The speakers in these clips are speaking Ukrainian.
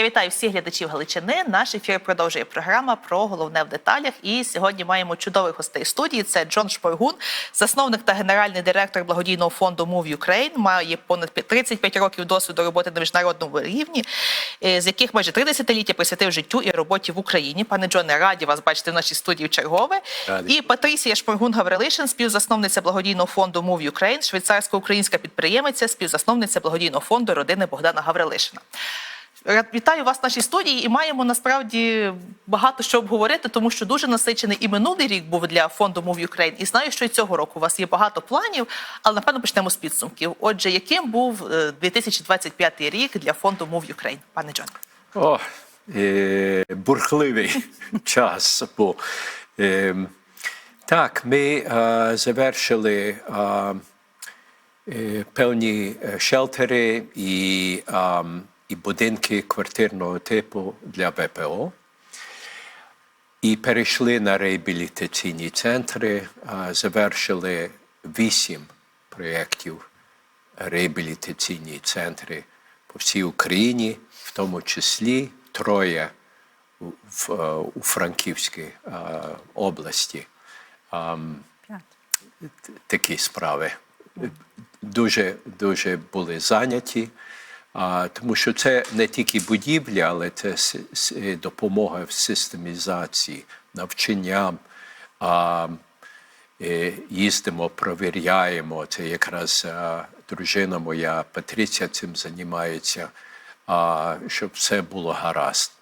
Я вітаю всіх глядачів Галичини. Наш ефір продовжує програма про головне в деталях. І сьогодні маємо чудових гостей студії. Це Джон Шпоргун, засновник та генеральний директор благодійного фонду Move Ukraine. Має понад 35 років досвіду роботи на міжнародному рівні, е, з яких майже три десятиліття присвятив життю і роботі в Україні. Пане Джоне, раді вас бачити в нашій студії в чергове. Радий. І Патрісія Шпоргун Гаврилишин, співзасновниця благодійного фонду Move Ukraine, швейцарсько-українська підприємиця, співзасновниця благодійного фонду родини Богдана Гаврилишина. Рад- Вітаю вас в нашій студії і маємо насправді багато що обговорити, тому що дуже насичений і минулий рік був для фонду Move Ukraine. І знаю, що і цього року у вас є багато планів, але напевно почнемо з підсумків. Отже, яким був е, 2025 рік для фонду Move Ukraine, пане Джон? О, е, бурхливий час. Бо, е, так, ми е, завершили е, е, певні е, шелтери і, е, і будинки квартирного типу для ВПО. І перейшли на реабілітаційні центри, завершили вісім проєктів реабілітаційні центри по всій Україні, в тому числі троє в, е, у Франківській е, області. Такі справи дуже, дуже були зайняті, а, тому що це не тільки будівля, але це допомога в системізації, навчанням. А, е, їздимо, провіряємо. Це якраз а, дружина моя Патриція цим займається, а, щоб все було гаразд.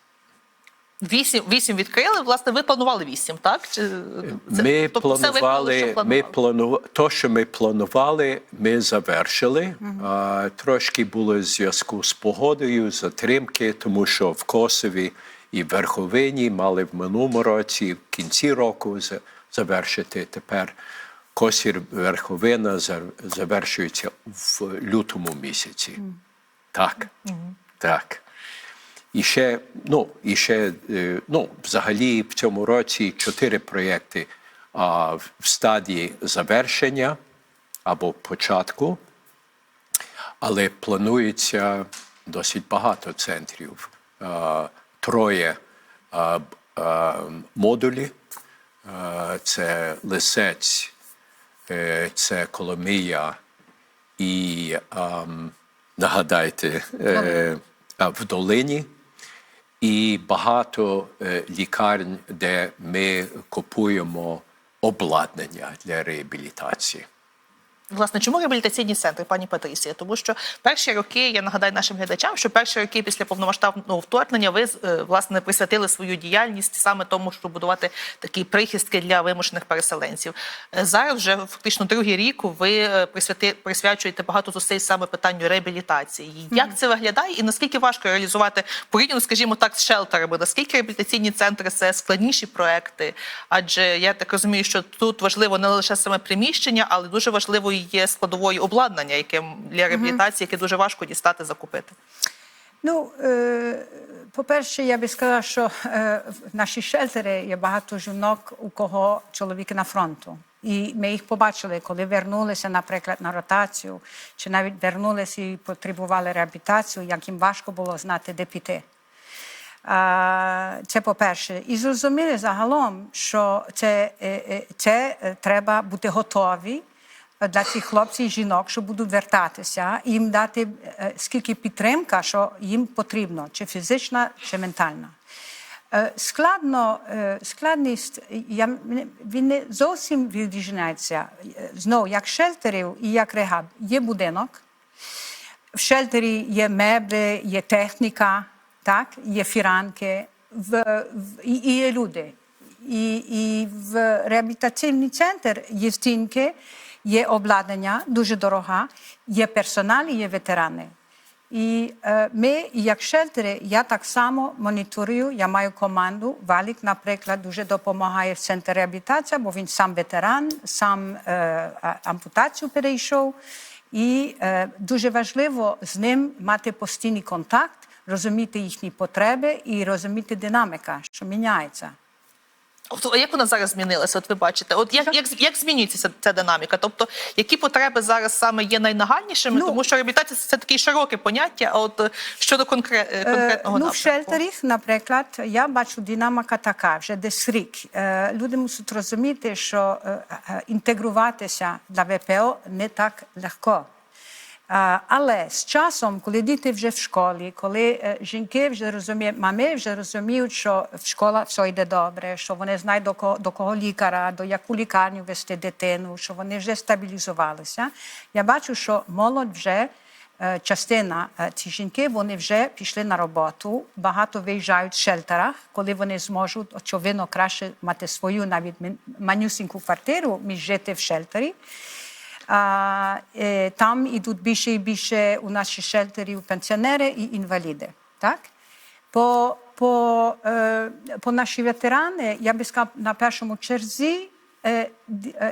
Вісім, вісім відкрили. Власне, ви планували вісім, так? Чи це- Ми тобто все виконали, планували, ми планували? то, що ми планували, ми завершили. А, трошки було в зв'язку з погодою, затримки, тому що в Косові і в Верховині мали в минулому році, в кінці року за- завершити. Тепер Косір Верховина за- завершується в лютому місяці. Так, так. І ще, ну, і ще, е, ну, взагалі в цьому році чотири проєкти а, в стадії завершення або початку, але планується досить багато центрів. А, Троє а, а, модулі. А, Це Лисець, е, це Коломия і ам, нагадайте е, а, в долині. І багато е, лікарень, де ми купуємо обладнання для реабілітації. Власне, чому реабілітаційні центри, пані Патрісія? Тому що перші роки, я нагадаю нашим глядачам, що перші роки після повномасштабного вторгнення ви е, власне присвятили свою діяльність саме тому, щоб будувати такі прихистки для вимушених переселенців. Е, Зараз вже фактично другий рік ви е, присвяти, присвячуєте багато зусиль саме питанню реабілітації. Як це виглядає, і наскільки важко реалізувати порівняно, скажімо так, з шелтерами? Наскільки реабілітаційні центри це складніші проекти? Адже я так розумію, що тут важливо не лише саме приміщення, але дуже важливо є складовою обладнання, яке для реабілітації, яке дуже важко дістати, закупити. Ну, е, по-перше, я би сказала, що е, в наші шелтери є багато жінок, у кого чоловіки на фронту. І ми їх побачили, коли вернулися, наприклад, на ротацію, чи навіть вернулися і потребували реабілітацію, як їм важко було знати, де піти. Це по-перше. І зрозуміли загалом, що це, е, це треба бути готові для цих хлопців і жінок, що будуть вертатися, їм дати е, скільки підтримка, що їм потрібно, чи фізична, чи ментальна. Е, Складно, е, складність, я, він не зовсім відрізняється. Знову, як шелтерів і як рехаб. Є будинок, в шелтері є меблі, є техніка, так? є фіранки, в, в, і, і є люди. І, і в реабілітаційний центр є стінки, є обладнання, дуже дорога, є персонал, є ветерани. І е, ми, як шелтери, я так само моніторую, я маю команду. Валік, наприклад, дуже допомагає в центрі реабілітації, бо він сам ветеран, сам е, ампутацію перейшов. І е, дуже важливо з ним мати постійний контакт, розуміти їхні потреби і розуміти динаміка, що міняється. От, як вона зараз змінилася? От ви бачите, от як, як, як змінюється ця, ця динаміка? Тобто, які потреби зараз саме є найнагальнішими? Ну, Тому що реабілітація це таке широке поняття. А от е, щодо конкре, е, конкретного ну, в напрямку? шелтері, наприклад, я бачу динаміка така вже десь рік. Е, Люди мусять розуміти, що е, е, інтегруватися для ВПО не так легко. Але з часом, коли діти вже в школі, коли е, жінки вже розуміють, мами вже розуміють, що в школа все йде добре, що вони знають до кого, до кого лікаря, до яку лікарню вести дитину, що вони вже стабілізувалися. Я бачу, що молодь вже е, частина е, ці жінки вони вже пішли на роботу, багато виїжджають в шелтерах, коли вони зможуть очевидно краще мати свою навіть манюсіньку квартиру, ніж жити в шелтері. А, е, там ідуть більше і більше у наші шелтерів пенсіонери і інваліди. Так? По, по, е, по наші ветерани, я би сказав, на першому черзі е,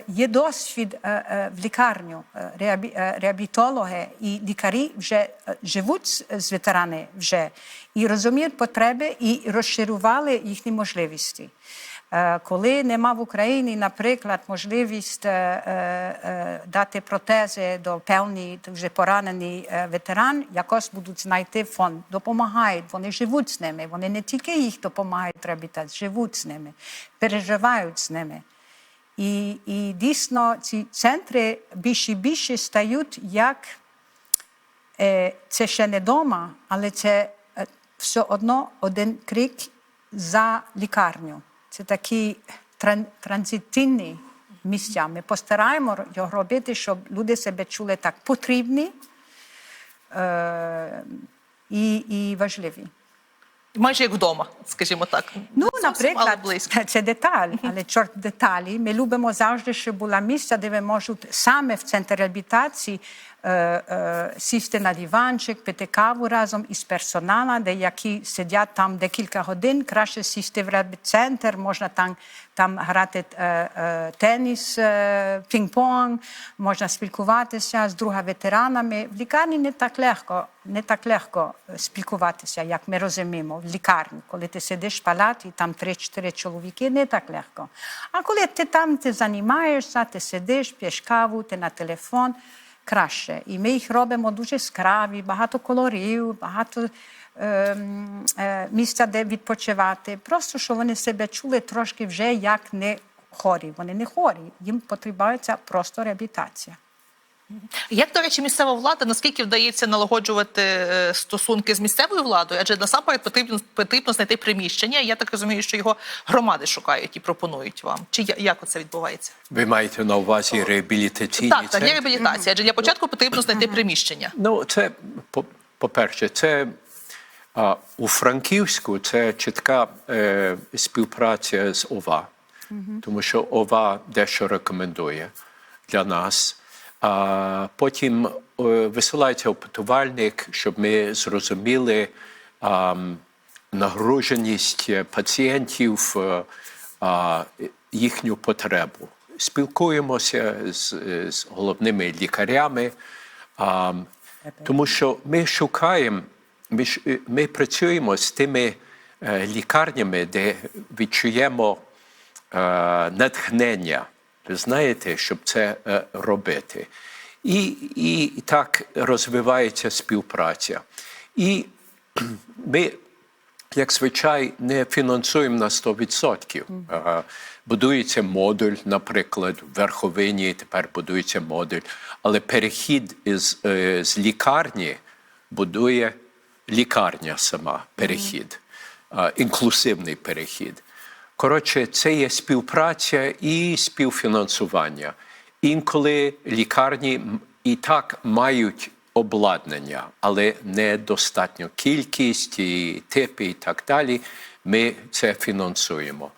є досвід в лікарню. Реабі, реабілітологи і лікарі вже живуть з, ветерани вже і розуміють потреби і розширювали їхні можливості. Е, Коли нема в Україні, наприклад, можливість е, е, дати протези до певні вже поранений е, ветеран, якось будуть знайти фонд, допомагають, вони живуть з ними. Вони не тільки їх допомагають реабілітації, живуть з ними, переживають з ними. І, і дійсно ці центри більше і більше стають як е, це ще не дома, але це все одно один крик за лікарню. Це такі тран, транзитивні місця. Ми постараємо його робити, щоб люди себе чули так потрібні е, і, і важливі. Майже як вдома, скажімо так. Ну, Зовсім, наприклад, близько. це деталь, але чорт деталі. Ми любимо завжди, щоб була місця, де ви можуть саме в центрі реабілітації сісти на диванчик, пити каву разом із персоналом, де які сидять там декілька годин, краще сісти в реабілітцентр, можна там, там грати е, е, теніс, е, пінг-понг, можна спілкуватися з друга ветеранами. В лікарні не так легко, не так легко е, спілкуватися, як ми розуміємо, в лікарні. Коли ти сидиш в палаті, там 3-4 чоловіки, не так легко. А коли ти там ти займаєшся, ти сидиш, п'єш каву, ти на телефон, краще. І ми їх робимо дуже яскраві, багато кольорів, багато е, е, місця, де відпочивати. Просто, щоб вони себе чули трошки вже як не хворі. Вони не хворі, їм потрібна просто реабілітація. Як, до речі, місцева влада, наскільки вдається налагоджувати е, стосунки з місцевою владою? Адже насамперед потрібно, потрібно знайти приміщення. Я так розумію, що його громади шукають і пропонують вам. Чи як це відбувається? Ви маєте на увазі реабілітаційні Так, так, реабілітація. Адже для початку потрібно знайти приміщення. Ну, це по- по-перше, це а, у Франківську це чітка е, співпраця з ОВА, тому що ОВА дещо рекомендує для нас. А потім е, висилається опитувальник, щоб ми зрозуміли а, нагруженість е, пацієнтів, е, а, їхню потребу. Спілкуємося з, з головними лікарями. А, тому що ми шукаємо, ми, ми працюємо з тими лікарнями, де відчуємо е, натхнення, знаєте, щоб це е, робити. І, і, так розвивається співпраця. І ми, як звичай, не фінансуємо на 100%. Е, Будується модуль, наприклад, в верховині тепер будується модуль, але перехід із, е, з лікарні будує лікарня сама, перехід, е, інклюзивний перехід. Коротше, це є співпраця і співфінансування. Інколи лікарні і так мають обладнання, але недостатньо кількість і типи і так далі. Ми це фінансуємо.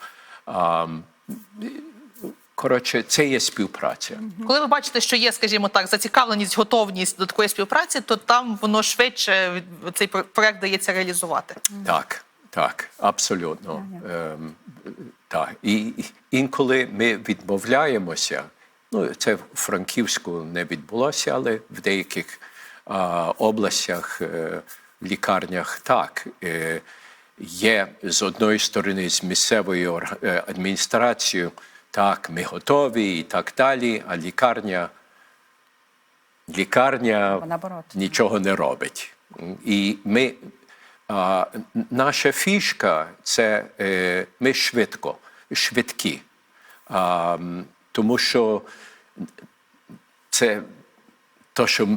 Коротше, це є співпраця. Коли ви бачите, що є, скажімо так, зацікавленість, готовність до такої співпраці, то там воно швидше цей про- проект дається реалізувати. Так, так, абсолютно. Ем, так. І інколи ми відмовляємося. Ну, це в Франківську не відбулося, але в деяких а, областях, е, лікарнях так. Е, є з одної сторони з місцевою е, адміністрацією, так, ми готові і так далі, а лікарня, лікарня нічого не робить. І ми, а, наша фішка це е, ми швидко, швидкі. А, тому що це то, що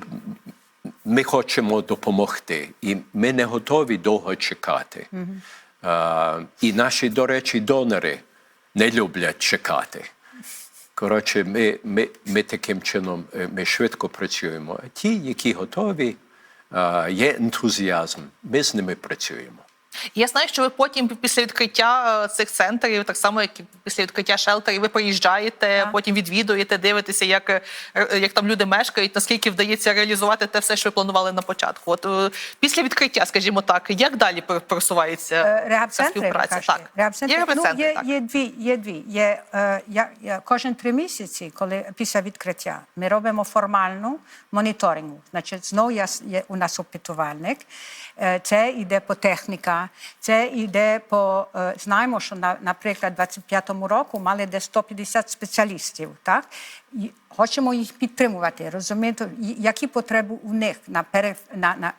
ми хочемо допомогти, і ми не готові довго чекати. А, і наші, до речі, донори не люблять чекати. Коротше, ми, ми, ми таким чином е, ми швидко працюємо. А ті, які готові, є ентузіазм, ми з ними працюємо. Я знаю, що ви потім після відкриття е, цих центрів, так само як і після відкриття шелтерів, ви приїжджаєте, потім відвідуєте, дивитеся, як, е, е, як там люди мешкають, наскільки вдається реалізувати те все, що ви планували на початку. От після відкриття, скажімо так, як далі просувається ця співпраця? Так, Є ну, є, так. є дві. Є дві. Є, е, я, я, кожен три місяці, коли після відкриття, ми робимо формальну моніторингу. Значить, знову є, є у нас опитувальник. Е, Це йде по техніка, це йде по е, знаємо, що на, наприклад, у 25-му року мали десь 150 спеціалістів. Так і хочемо їх підтримувати, розуміти, які потреби у них на пере, на, на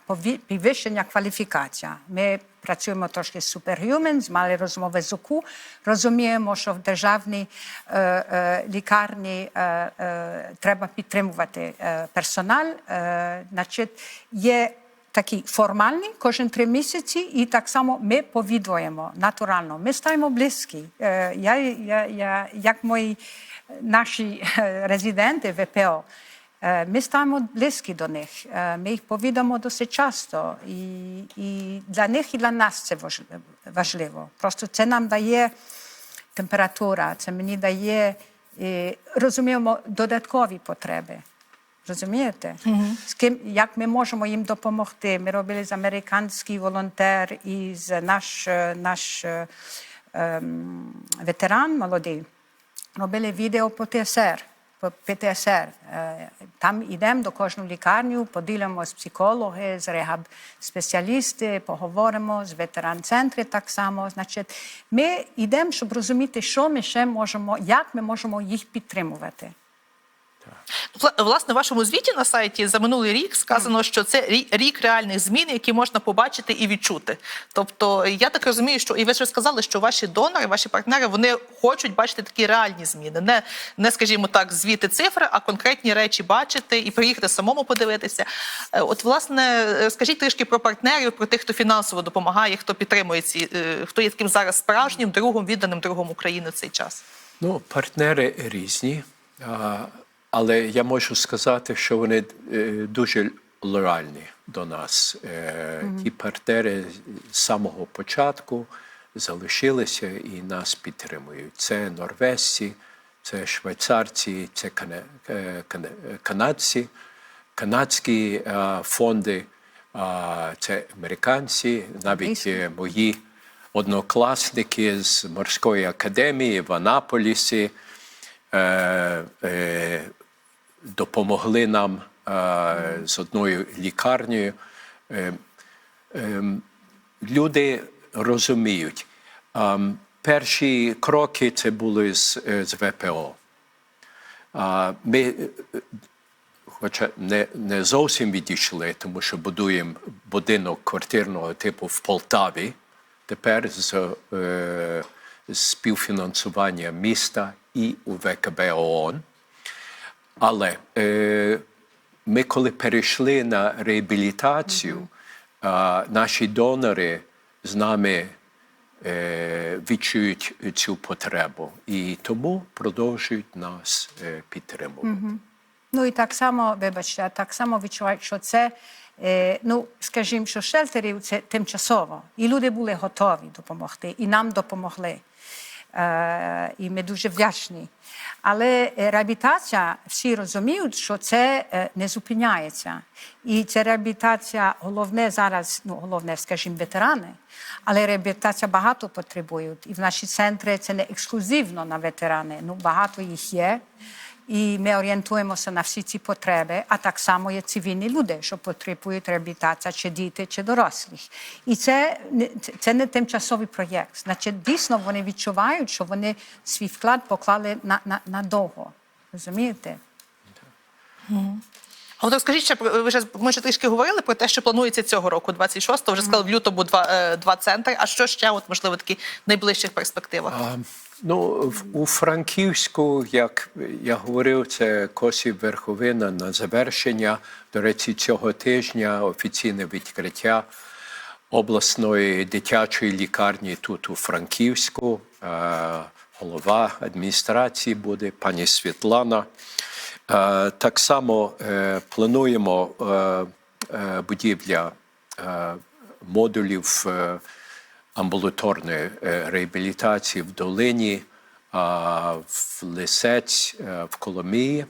підвищення кваліфікація. Ми працюємо трошки з Superhumans, мали розмови з ОКУ, розуміємо, що в державній е, е, лікарні е, е, треба підтримувати е, персонал. Е, значить, є такі формальні кожен три місяці, і так само ми повідуємо натурально. Ми стаємо близькі. Я, я, я, як мої наші резиденти ВПО, ми стаємо близькі до них. Ми їх повідаємо досить часто. І, і для них і для нас це важливо-. Просто це нам дає температура, це мені дає, розуміємо, додаткові потреби. Розумієте? З ким, як ми можемо їм допомогти? Ми робили з американський волонтер і з наш, е, наш е, ем, ветеран молодий. Робили відео по ТСР. По ПТСР. Е, Там йдемо до кожну лікарню, поділимо з психологи, з рехаб-спеціалісти, поговоримо з ветеран-центри так само. Значить, ми йдемо, щоб розуміти, що ми ще можемо, як ми можемо їх підтримувати. Вла- Власне, в вашому звіті на сайті за минулий рік сказано, що це рік реальних змін, які можна побачити і відчути. Тобто, я так розумію, що і ви ж сказали, що ваші донори, ваші партнери, вони хочуть бачити такі реальні зміни, не, не скажімо так, звіти цифри, а конкретні речі бачити і приїхати самому подивитися. Е, От, власне, е, скажіть трішки про партнерів, про тих, хто фінансово допомагає, хто підтримує ці, е, хто є таким зараз справжнім другом, відданим другом України в цей час. Ну, партнери різні, але я можу сказати, що вони е, дуже лояльні до нас. Е, Ті партнери з самого початку залишилися і нас підтримують. Це норвежці, це швейцарці, це е, канадці, канадські фонди, це американці, навіть мої однокласники з морської академії в Анаполісі допомогли нам е, з одною лікарнею. Е, е, люди розуміють. А, перші кроки це були з, е, з ВПО. Ми, хоча не, не зовсім відійшли, тому що будуємо будинок квартирного типу в Полтаві, тепер з, е, співфінансування міста і у ВКБ ООН. Але е, ми, коли перейшли на реабілітацію, а, наші донори з нами е, відчують цю потребу і тому продовжують нас е, підтримувати. Ну і так само, вибачте, так само відчувають, що це, е, ну, скажімо, що шелтерів це тимчасово. І люди були готові допомогти, і нам допомогли. І ми дуже вдячні. Але е, реабілітація, всі розуміють, що це е, не зупиняється. І ця реабілітація головне зараз, ну головне, скажімо, ветерани, але реабілітація багато потребують. І в наші центри це не ексклюзивно на ветерани. Ну багато їх є. І ми орієнтуємося на всі ці потреби, а так само є цивільні люди, що потребують реабілітації, чи діти, чи дорослих. І це, це не тимчасовий проєкт. Значить, дійсно вони відчувають, що вони свій вклад поклали на, на, надовго. Розумієте? А от розкажіть ще ви вже ми вже трішки говорили про те, що планується цього року, 26-го, вже сказали в лютому два, е, два центри. А що ще, от можливо, такі найближчих перспективах? А, Ну, в- у Франківську, як я говорив, це Косів Верховина на завершення. До речі, цього тижня офіційне відкриття обласної дитячої лікарні тут у Франківську. Е, Голова адміністрації буде пані Світлана. Так само е, плануємо е, е, будівля модулів амбулаторної реабілітації в Долині, в Лисець, в Коломиї.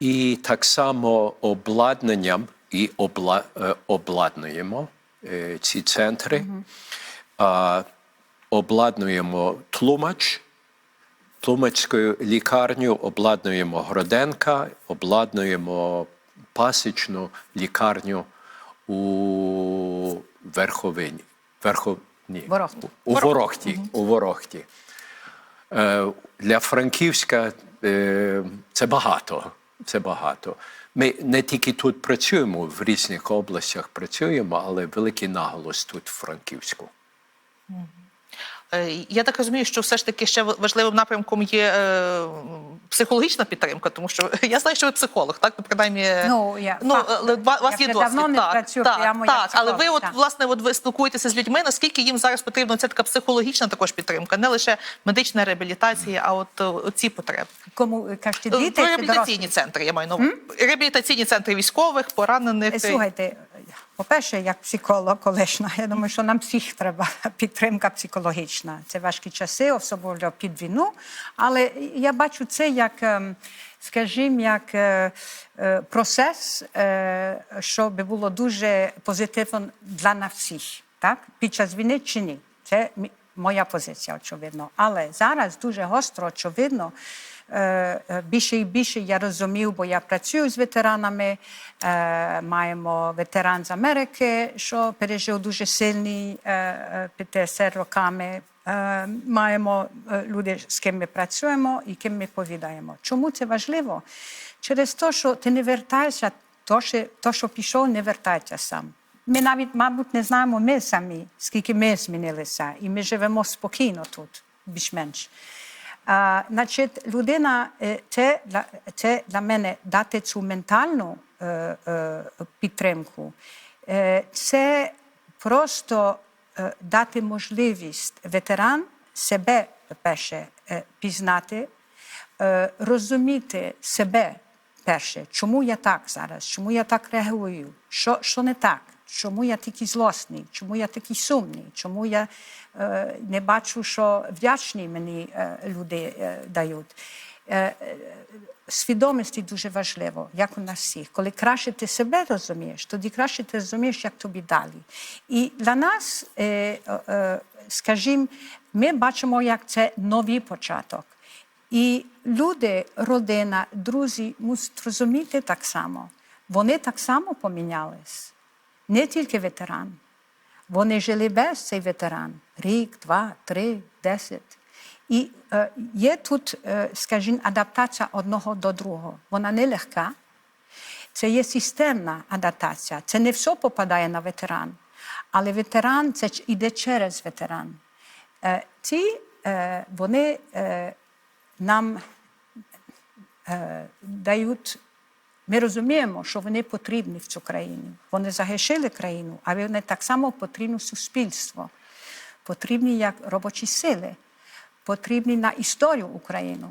І так само обладнанням і обла, обладнуємо ці центри. А, Обладнуємо тлумач, Тлумацьку лікарню, обладнуємо Гроденка, обладнуємо пасічну лікарню у Верховині. Верхов... Ні. Ворохті. У Ворохті. У Ворохті. Е, Для Франківська е, це багато. Це багато. Ми не тільки тут працюємо, в різних областях працюємо, але великий наголос тут в Франківську. Е, Я так розумію, що все ж таки ще важливим напрямком є е, психологічна підтримка, тому що я знаю, що ви психолог, так? Ну, принаймні, Ну, я- ну, у вас Я є досвід. давно не так, працюю так, прямо як так, але ви, от, власне, от ви спілкуєтеся з людьми, наскільки їм зараз потрібна ця така психологічна також підтримка, не лише медична реабілітація, а от е, ці потреби. Кому кажете, діти реабілітаційні центри, я маю на увазі. Реабілітаційні центри військових, поранених. Е, Слухайте, по-перше, як психолог колишня, я думаю, що нам всіх треба підтримка психологічна. Це важкі часи, особливо під війну. Але я бачу це як, ем, скажімо, як е, е, процес, е, щоб було дуже позитивно для нас всіх. Так? Під час війни чи ні? Це моя позиція, очевидно. Але зараз дуже гостро, очевидно. Е, е, Більше і більше я розумів, бо я працюю з ветеранами. Е, Маємо ветеран з Америки, що пережив дуже сильний ПТСР роками. Маємо люди, з ким ми працюємо і ким ми повідаємо. Чому це важливо? Через те, що ти не вертаєшся, то, що, то, що пішов, не вертається сам. Ми навіть, мабуть, не знаємо ми самі, скільки ми змінилися, і ми живемо спокійно тут, більш-менш. А, значить, людина, е, це для, це для мене дати цю ментальну е, е, підтримку. Е, це просто е, дати можливість ветеран себе, перше, е, пізнати, е, розуміти себе перше, чому я так зараз, чому я так реагую, що, що не так, чому я такий злосний, чому я такий сумний, чому я е, не бачу, що вдячні мені е, люди е, дають. Е, е, Свідомості дуже важливо, як у нас всіх. Коли краще ти себе розумієш, тоді краще ти розумієш, як тобі далі. І для нас, е, е, скажімо, ми бачимо, як це новий початок. І люди, родина, друзі мусять розуміти так само. Вони так само помінялись. Не тільки ветеран. Вони жили без цей ветеран рік, два, три, десять. І е, є тут, е, скажімо, адаптація одного до другого. Вона не легка. Це є системна адаптація. Це не все попадає на ветеран. Але ветеран це іде через ветеран. Е, ці е, вони е, нам е, дають. Ми розуміємо, що вони потрібні в цю країну. Вони захищали країну, а вони так само потрібні суспільство, потрібні як робочі сили, потрібні на історію України.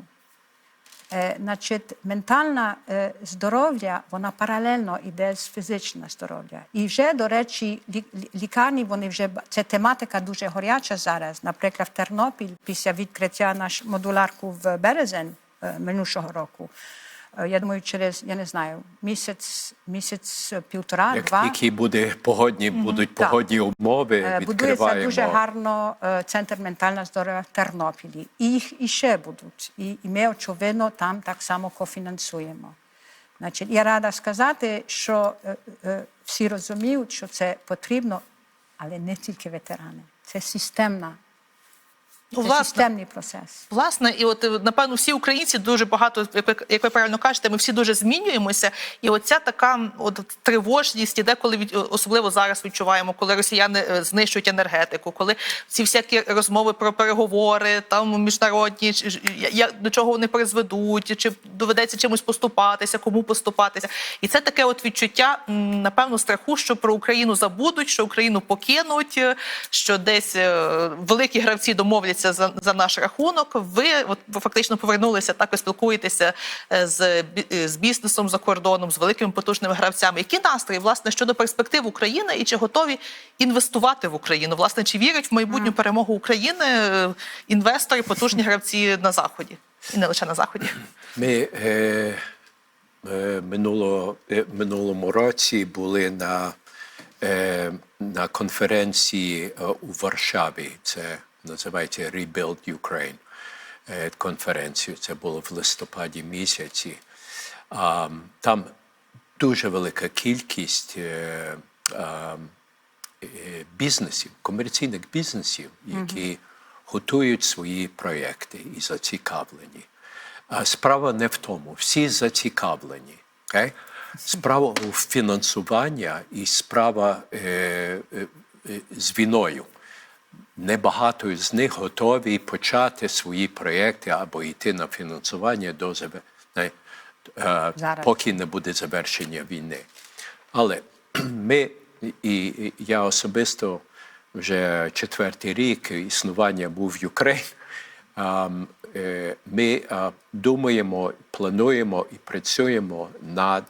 Е, значить, ментальне е, здоров'я, вона паралельно йде з фізичним здоров'я. І вже, до речі, лі- лі- лікарні, вони вже, це тематика дуже горяча зараз. Наприклад, в Тернопіль, після відкриття наш модуларку в березень е, минулого року, Я думаю, через я не знаю місяць, місяць півтора, Як два які буде погодні, будуть Так. погодні умови, Е, Будується відкриваємо. дуже гарно е, центр ментального здоров'я в Тернопілі. І їх іще будуть. І, і ми, очевидно, там так само кофінансуємо. Значить, я рада сказати, що е, е, всі розуміють, що це потрібно, але не тільки ветерани. Це системна, це власне, системний процес. Власне, і от е, напевно всі українці дуже багато, як ви- як ви правильно кажете, ми всі дуже змінюємося. І оця така от тривожність, і деколи від особливо зараз відчуваємо, коли росіяни е, знищують енергетику, коли ці всякі розмови про переговори, там міжнародні, чи- ж- я- я- до чого вони призведуть, чи доведеться чимось поступатися, кому поступатися. І це таке от відчуття, напевно, страху, що про Україну забудуть, що Україну покинуть, е, що десь великі гравці домовляться за, за наш рахунок. Ви от фактично повернулися так і спілкуєтеся е, з, е, з бізнесом за кордоном, з великими потужними гравцями. Які настрої власне щодо перспектив України і чи готові інвестувати в Україну? Власне, чи вірять в майбутню перемогу України е, інвестори, потужні гравці на заході, і не лише на заході? Ми е, е, минуло, е, минулому році були на, на конференції у Варшаві. Це називається Rebuild Ukraine. Е, конференцію. Це було в листопаді місяці. Там дуже велика кількість е, е, бізнесів, комерційних бізнесів, які готують свої проєкти і зацікавлені. А справа не в тому, всі зацікавлені. Okay? Справа у фінансуванні і справа е, е, з війною. Небагато з них готові почати свої проєкти або йти на фінансування до е, Зараз. поки не буде завершення війни. Але ми, і, і я особисто вже четвертий рік існування був в Україні. е, Ми думаємо, плануємо і працюємо над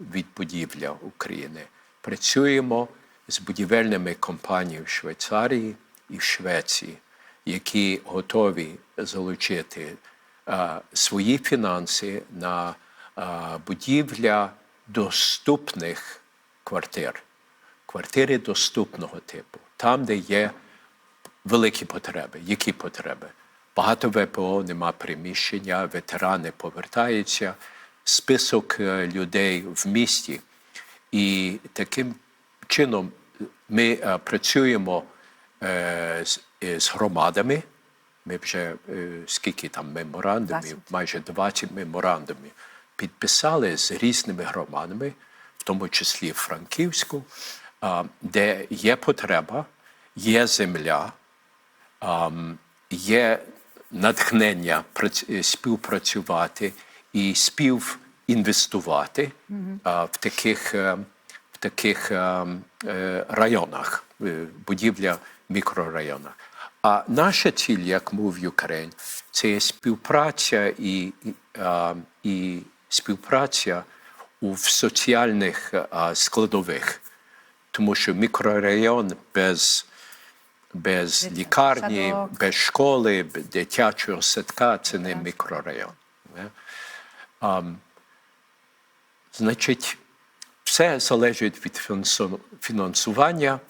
відбудівля України. Працюємо з будівельними компаніями в Швейцарії і в Швеції, які готові залучити свої фінанси на будівля доступних квартир, квартири доступного типу, там, де є великі потреби. Які потреби? Багато ВПО нема приміщення, ветерани повертаються, список е, людей в місті. І таким чином ми е, працюємо з, е, з громадами. Ми вже е, скільки там меморандумів, 20. майже 20 меморандумів підписали з різними громадами, в тому числі Франківську, де є потреба, є земля, є натхнення е, співпрацювати і співінвестувати в таких, е, в таких е, районах, е, будівля мікрорайонах. А наша ціль, як Move Ukraine, це є співпраця і, і, а, і співпраця у соціальних а, складових, тому що мікрорайон без, без лікарні, садок. без школи, без дитячого садка це не мікрорайон. не? Ам, Значить, все залежить від фінансування.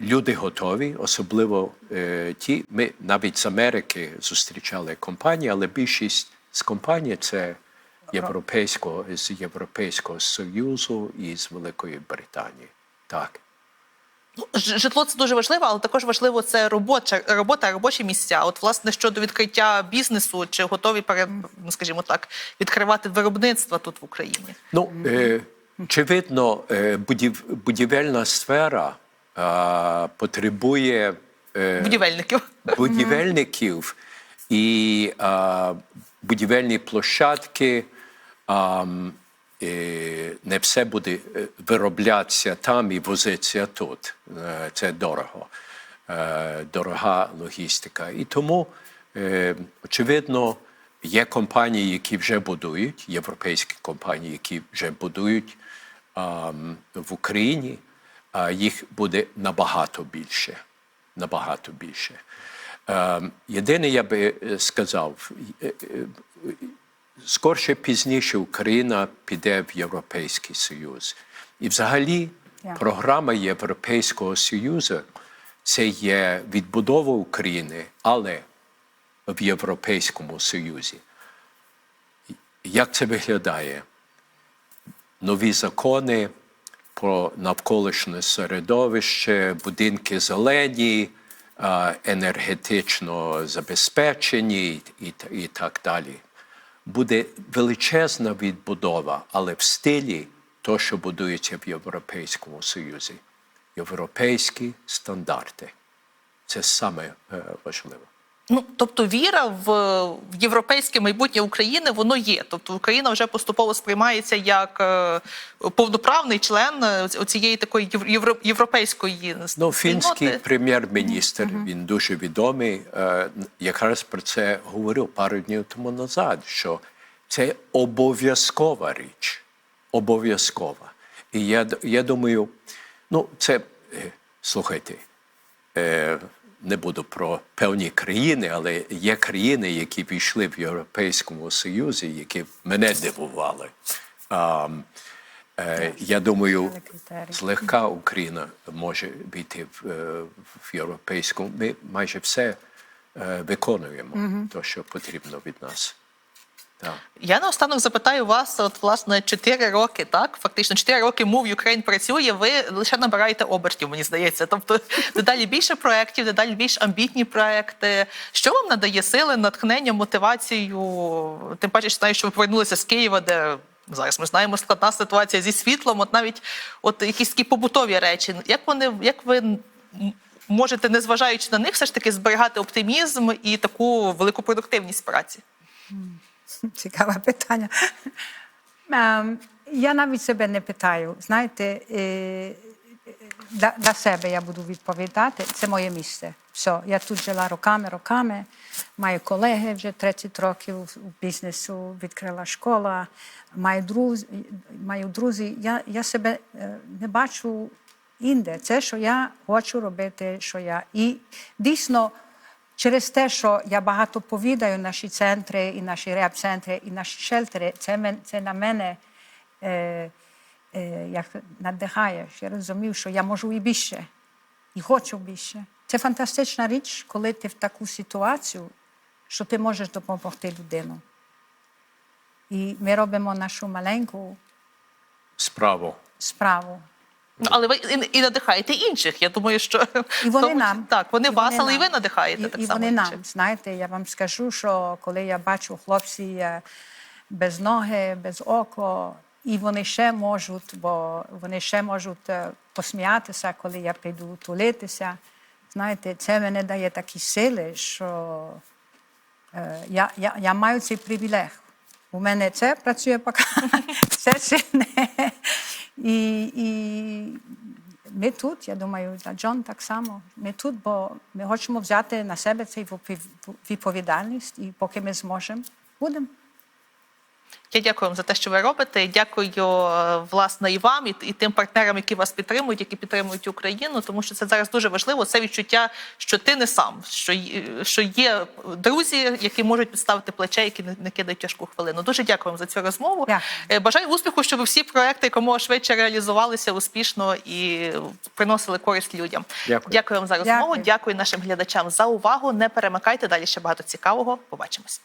Люди готові, особливо е, ті. Ми навіть з Америки зустрічали компанії, але більшість з компаній це європейського з Європейського Союзу і з Великої Британії. Так. Ну, житло це дуже важливо, але також важливо це робоча робота, робочі місця. От власне щодо відкриття бізнесу, чи готові ну, скажімо так, відкривати виробництва тут в Україні? Ну, е, очевидно, е, будів, будівельна сфера потребує е, Будівельників. будівельників і а, будівельні площадки. Е, не все буде е, вироблятися там і возитися тут. Е, Це дорого, Е, дорога логістика. І тому, е, очевидно, є компанії, які вже будують, європейські компанії, які вже будують в Україні, їх буде набагато більше. Набагато більше. Е, Єдине, я би е, сказав, е, е, скорше пізніше Україна піде в Європейський Союз. І взагалі Yeah. програма Європейського Союзу це є відбудова України, але в Європейському Союзі. Як це виглядає? Нові закони про навколишнє середовище, будинки зелені, енергетично забезпечені і, і так далі. Буде величезна відбудова, але в стилі то, що будується в Європейському Союзі. Європейські стандарти. Це саме е, важливо. Ну, тобто віра в, в європейське майбутнє України воно є. Тобто Україна вже поступово сприймається як е, повноправний член е, цієї такої євро- євро- європейської Ну, фінський прем'єр-міністр, він дуже відомий, е, якраз про це говорив пару днів тому назад, що це обов'язкова річ. Обов'язкова. І я, я думаю, ну, це, е, слухайте, е, не буду про певні країни, але є країни, які війшли в Європейському Союзі, які мене дивували. А, е, я думаю, злегка Україна може війти в, е, в європейську. Ми майже все е, виконуємо, то, що потрібно від нас. Так. Я наостанок запитаю вас, от власне 4 роки, так фактично 4 роки Move Ukraine працює. Ви лише набираєте обертів, мені здається. Тобто дедалі більше проєктів, дедалі більш амбітні проекти. Що вам надає сили, натхнення, мотивацію? Тим паче, що знаю, що ви повернулися з Києва, де зараз ми знаємо складна ситуація зі світлом. От навіть от якісь такі побутові речі. Як вони як ви можете, незважаючи на них, все ж таки зберігати оптимізм і таку велику продуктивність праці? Цікаве питання. Ем, Я навіть себе не питаю. Знаєте, е, для, себе я буду відповідати. Це моє місце. Все, я тут жила роками, роками. Маю колеги вже 30 років у бізнесу, відкрила школа, маю друз, маю друзі. Я, я себе е, не бачу інде. Це, що я хочу робити, що я. І дійсно. Через те, що я багато повідаю наші центри, і наші реаб-центри, і наші шелтери, це, це на мене е, е, як надихає. Я розумів, що я можу і більше, і хочу більше. Це фантастична річ, коли ти в таку ситуацію, що ти можеш допомогти людину. І ми робимо нашу маленьку Справу. справу. Ну, але ви і, і надихаєте інших. Я думаю, що І вони тому- нам. так, вони І вас, але і ви надихаєте і, так і само. вони інших. нам. Знаєте, я вам скажу, що коли я бачу хлопці е, без ноги, без око, і вони ще можуть, бо вони ще можуть е, посміятися, коли я піду тулитися. Знаєте, це мене дає такі сили, що е, я, я, я маю цей привілег. У мене це працює поки, це ще не. Ми тут, я думаю, за Джон так само. Ми тут, бо ми хочемо взяти на себе цю відповідальність, і поки ми зможемо, будемо. Я дякую вам за те, що ви робите. Дякую е, власне і вам, і, і тим партнерам, які вас підтримують, які підтримують Україну, тому що це зараз дуже важливо. Це відчуття, що ти не сам, що, що є друзі, які можуть підставити плече, які не, не кидають тяжку хвилину. Дуже дякую вам за цю розмову. Дякую. Е, Бажаю успіху, щоб всі проекти якомога швидше реалізувалися успішно і приносили користь людям. Дякую. Дякую вам за розмову. Дякую. Дякую нашим глядачам за увагу. Не перемикайте далі ще багато цікавого. Побачимось.